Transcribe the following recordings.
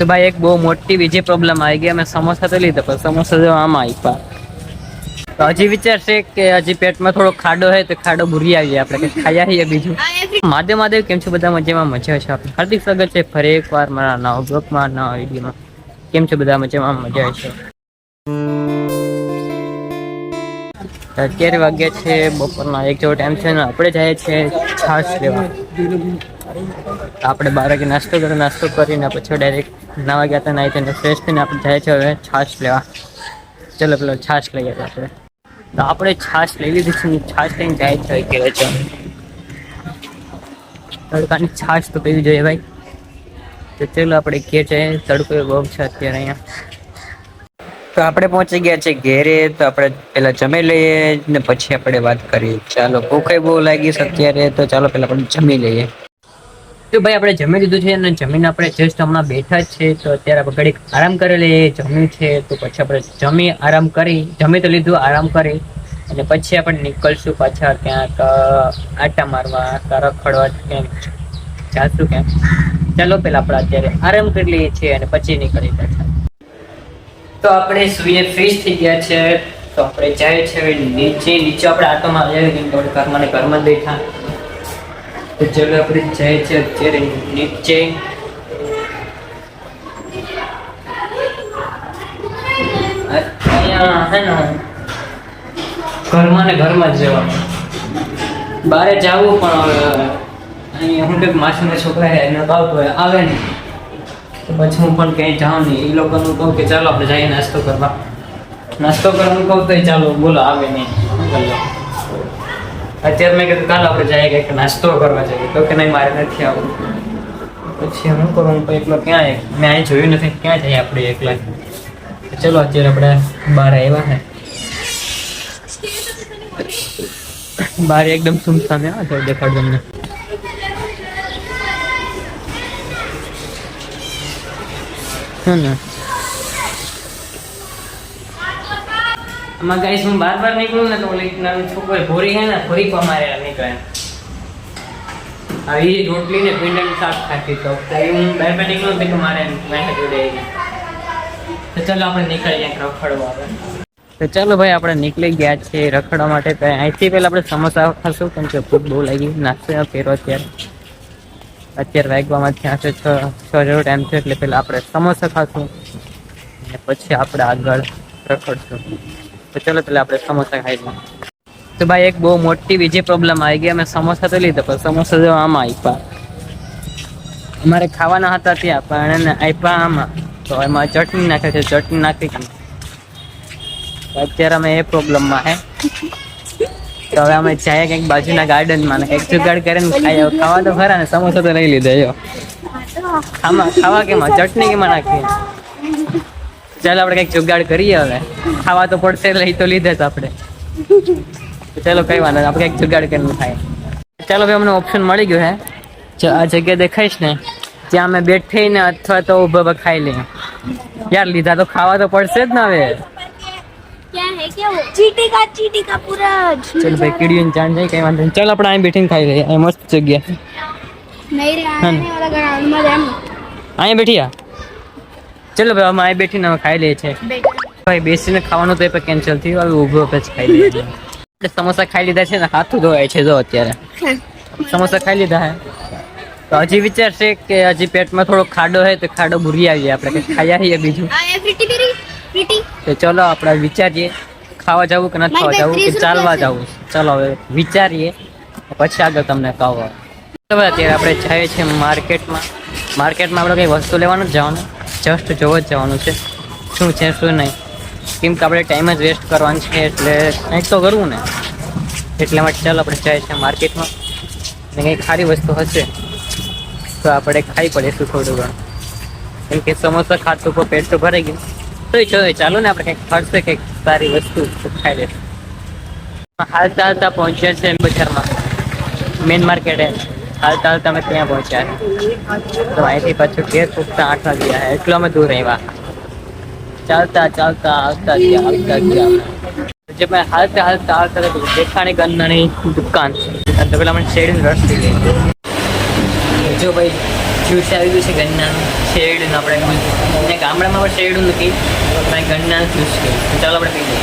તો ભાઈ એક બહુ મોટી બીજી પ્રોબ્લેમ આવી ગઈ. અમે સમોસા તો લીધા, પણ સમોસા જો આમાં આપ્યા. તો હજી વિચાર છે કે હજી પેટમાં થોડો ખાડો હોય તો ખાડો ભૂરી આવીએ આપણે ખાયા છીએ બીજું. માધે માધેવ, કેમ છો બધા મજામાં? મજા છે આપણે હાર્દિક સ્વાગત છે ફરી એકવાર મારા નવા બ્લોગમાં નવા વિડીયોમાં. કેમ છો બધા મજામાં? મજા છે. અત્યારે વાગ્યા છે બપોરના, એક જેવો ટાઈમ છે ને, આપણે જઈએ છીએ છાશ લેવા. આપણે બારે નાસ્તો કર્યો, નાસ્તો કરીને પછી ડાયરેક્ટ નાવા ગયા હતા નાઈ તેને ફ્રેશ થઈને આપણે જાય છે હવે છાશ લેવા. ચલો પેલો છાશ લઈ ગયા આપણે. તો આપણે છાશ લઈ લીધી છે છાશ લઈને જાય છે કે છે. તડકાની છાશ તો પીવી જોઈએ ભાઈ. તો ચલો આપણે ઘેર છે તડકો એ બહુ છે અત્યારે અહીંયા. તો આપણે પહોંચી ગયા છે ઘેરે, તો આપણે પેલા જમી લઈએ ને પછી આપણે વાત કરીએ. ચાલો ભૂખે બહુ લાગી છે અત્યારે, તો ચાલો પેલા આપણે જમી લઈએ. તો ભાઈ, આપણે જમી લીધું છે અને જમીન આપણે જસ્ટ હમણાં બેઠા જ છે, તો અત્યારે આપણે ઘડીક આરામ કરી લઈએ જમ્યું છે, તો પછી આપણે જમી, આરામ કરી, જમી તો લીધું, આરામ કરી, અને પછી આપણે નીકળશું પાછા ક્યાંક આટા મારવા રખડવા ક્યાંક જાશું ક્યાંક. ચાલો પેલા આપણે અત્યારે આરામ કરી લઈએ છીએ અને પછી નીકળી પાછા. તો આપણે સૂર્ય ફ્રીજ થઈ ગયા છે, તો આપણે જાય છે નીચે નીચે આપણે આટોમાં મારી ઘરમાં ઘરમાં બેઠા. તો ચાલો આપણે જાય છે અત્યારે નીચે. ઘરમાં ને ઘરમાં જ બારે જવું પણ હવે અહીંયા હું કંઈક માસીના છોકરા એને આવતો હોય આવે તો પછી હું પણ ક્યાંય જાઉં નહીં. એ લોકોનું કહું કે ચાલો આપણે જઈએ નાસ્તો કરવા. નાસ્તો કરવાનું કહું તો ચાલો, બોલો, આવે નહીં? અત્યારે મેં કીધું, કાલ આપણે જઈએ કંઈક નાસ્તો કરવા જઈએ. તો કે, નહીં, મારે નથી આવું. પછી હું કરું તો એકલો ક્યાં મેં અહીં જોયું નથી, ક્યાં જઈએ આપણે એકલા? ચલો, અત્યારે આપણે બહાર આવ્યા ને બહાર એકદમ સુમસામ આવ્યા છે દેખાડ તમને હા ને? આમાં ગાઈસ હું બાર બાર નીકળું ને તો ઓલી નાની છોકરી ભોરી હે ને, ભોરી પર મારે નીકળે. આવી રોટલી ને ભીંડાનું શાક ખાતી તો હું બાર બાર નીકળું તો મારે મેં જોડે તો ચાલો આપણે નીકળીએ રખડવા આવે. તો ચાલો ભાઈ, આપણે નીકળી ગયા છીએ રખડવા માટે. અહીંથી પહેલાં આપણે સમોસા ખાશું, કેમ કે ભૂખ બહુ લાગી. નાસ્તો ફેરો અત્યારે. અત્યારે વાગવામાં ત્યાં છે છ છ જેવો ટાઈમ છે, એટલે પહેલાં આપણે સમોસા ખાશું. અને પછી આપણે આગળ રખડશું. તો ચલો પહેલા આપણે સમોસા ખાઈ લઈએ. તો ભાઈ એક બહુ મોટી બીજી પ્રોબ્લેમ આવી ગઈ. અમે સમોસા તો લીધા, પણ સમોસા જો આમાં આપ્યા. અમારે ખાવાના હતા ત્યાં, પણ એને આપ્યા આમાં. તો એમાં ચટણી નાખે છે, ચટણી નાખી અત્યારે અમે એ પ્રોબ્લેમમાં હે. તો હવે અમે જઈએ કંઈક બાજુના ગાર્ડનમાં કંઈક જુગાડ કરીને ખાઈ ખાવા તો ખરા ને, સમોસા તો લઈ લીધા, જો. ખાવા કેમાં? ચટણી કેમાં નાખીએ? ચાલો આપણે કંઈક જુગાડ કરીએ હવે. ખાવા તો પડશે લઈ તો લીધે જ આપણે. ચાલો કઈ વાંધો આપણે કંઈક જુગાડ કરીને થાય ચાલો ભાઈ અમને ઓપ્શન મળી ગયો હે. આ જગ્યા દેખાઈશ ને ત્યાં અમે બેઠીને અથવા તો ઊભા ઊભા ખાઈ લઈએ. યાર લીધા તો ખાવા તો પડશે જ ને હવે. ચલો ભાઈ કીડીઓ જાણ જાય કઈ વાંધો નહીં. ચાલો આપણે અહીં બેઠીને ખાઈ લઈએ. અહીં મસ્ત જગ્યા. અહીં બેઠી ચલો ભાઈ અમે અહીં બેઠીને અમે ખાઈ લઈએ છીએ. ભાઈ બેસીને ખાવાનું તો એ પણ કેન્સલ થયું. હવે ઊભો પછી ખાઈ લઈએ. આપણે સમોસા ખાઈ લીધા છે ને હાથું ધોવાય છે જો અત્યારે. સમોસા ખાઈ લીધા હે. તો હજી વિચાર છે કે હજી પેટમાં થોડો ખાડો હે તો ખાડો ભૂરી આવીએ આપણે ખાયા છીએ બીજું. તો ચલો આપણે વિચારીએ ખાવા જવું કે નથી ખાવા જવું કે ચાલવા જવું. ચાલો હવે વિચારીએ પછી આગળ તમને કહો. અત્યારે આપણે જઈએ છીએ માર્કેટમાં. માર્કેટમાં આપણે કંઈ વસ્તુ લેવાનું જ જવાનું? જસ્ટ જોવા જ જવાનું છે. શું છે, શું નહીં. કેમ કે આપણે ટાઈમ જ વેસ્ટ કરવાનો છે, એટલે કંઈક તો કરવું ને. એટલા માટે ચાલ આપણે જઈએ છીએ માર્કેટમાં. ને કંઈક સારી વસ્તુ હશે, તો આપણે ખાઈ પડીશું થોડું ઘણું. કેમ કે સમોસા ખાતું પર પેટ તો ભરાઈ ગયું. તો જોઈએ ચાલો ને આપણે કંઈક ફરશે, કંઈક સારી વસ્તુ ખાઈ લેશું હાલતા હાલતા પહોંચ્યા છે બજારમાં. મેન માર્કેટે હાલતા હાલતા અમે ત્યાં પહોંચ્યા? તો અહીંથી પાછું ઘેર પૂછતા આઠ વાગ્યા એટલો અમે દૂર આવ્યા ચાલતા ચાલતા, આવતા ગયા આવતા ગયા. જે મેં હાલતા હાલતા, આવતા તો દેખાણી ગંદાની દુકાન. તો પેલા મને શેડ રસ થઈ ગઈ જો ભાઈ, જ્યુસ આવી ગયું છે ગન્નાનું શેરડીનું આપણે ગામડામાં પણ શેરડું નથી. પણ ગન્નાનું જ્યુસ છે. ચાલો આપણે પી લઈએ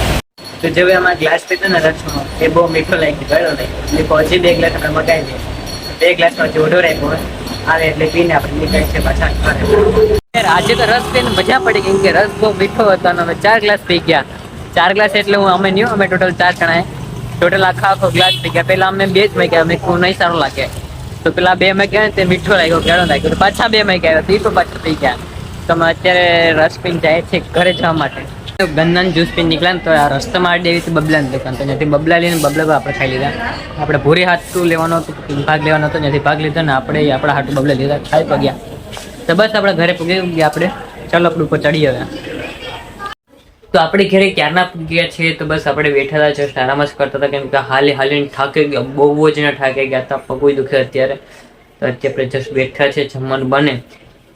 તો જે અમારા ગ્લાસ પીતો ને રસનો, એ બહુ મીઠો લાગી ગયો નહીં એ પહોંચી બે ગ્લાસ આપણે મગાવી દઈએ. બે ગ્લાસમાં જોડો હોય. આવે એટલે પીને આપણે નીકળી છે પાછા ઘરે. આજે તો રસ પીને મજા પડી કેમ કે રસ બહુ મીઠો હતો અને અમે ચાર ગ્લાસ પી ગયા. ચાર ગ્લાસ એટલે હું અમે નહીં, અમે ટોટલ ચાર જણાએ. ટોટલ આખા આખો ગ્લાસ પી ગયા. પેલા અમે બે જ મેં ગયા, અમે નહીં, સારું લાગે. તો પેલા બે મેં ગયા તે મીઠો લાગ્યો, કેળો લાગ્યો. પાછા બે મેં ગયા, તે તો પાછા પી ગયા. તો અમે અત્યારે રસ પીને જાય છે ઘરે જવા માટે. ગન્નાનું જ્યુસ પીને નીકળ્યા તો આ રસ્તામાં આડી એવી બબલાની દુકાન. તો ત્યાંથી બબલા લઈને બબલા આપણે ખાઈ લીધા. આપણે ભૂરી હાથું લેવાનો હતો ભાગ લેવાનો હતો, ત્યાંથી ભાગ લીધો ને આપણે આપણા હાથું બબલા લીધા. ખાઈ પગ્યા તો બસ આપણે ઘરે પગી ગયા આપણે. ચાલો આપણે ઉપર ચડી હવે. તો આપણે ઘરે ક્યારના ગયા છીએ? તો બસ આપણે બેઠા હતા, જસ્ટ આરામ જ કરતા હતા, કેમ કે હાલી હાલીને થાકી ગયા, બહુ જ ને થાકી ગયા હતા, પગું દુખે અત્યારે. તો અત્યારે આપણે જસ્ટ બેઠા છે જમવાનું બને.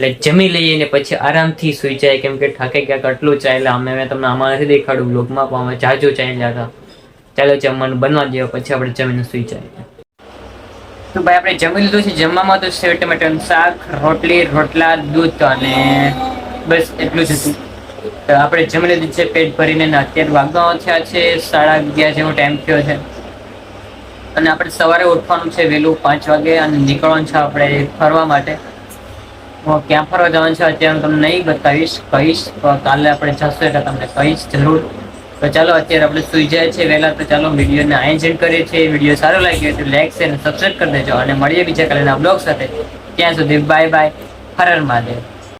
એટલે જમી લઈએ ને પછી આરામથી સુઈ જાય. કેમ કે થાકી ગયા કેટલું ચાલ્યા અમે મેં તમને આમાં નથી દેખાડું બ્લોગમાં પણ અમે જાજુ ચાલ્યા હતા. ચાલો જમવાનું બનવા દો, પછી આપણે જમીને સુઈ જાય. તો ભાઈ, આપણે જમી લીધું છે. જમવામાં તો સેવ ટમેટાનું શાક, રોટલી, રોટલા, દૂધ અને બસ એટલું જ હતું. તો આપણે જમી લીધું છે, પેટ ભરીને અત્યારે વાગવાનો થયા છે સાડા અગિયાર જેવો ટાઈમ થયો છે. અને આપણે સવારે ઉઠવાનું છે વહેલું પાંચ વાગે અને નીકળવાનું છે આપણે ફરવા માટે. હું ક્યાં ફરવા જવાનું છે અત્યારે હું તમને નહીં બતાવીશ, કહીશ. કાલે આપણે જશું એટલે તમને કહીશ જરૂર. તો ચાલો, અત્યારે આપણે સુઈ જાય છે વહેલા તો ચાલો, વિડીયોને આયોજન કરીએ છીએ. વીડિયો સારો લાગ્યો તો લાઈક છે અને સબસ્ક્રાઈબ કરી દેજો. અને મળીએ બીજા કાલેના બ્લોગ સાથે. ત્યાં સુધી બાય બાય હરર મહાદેવ.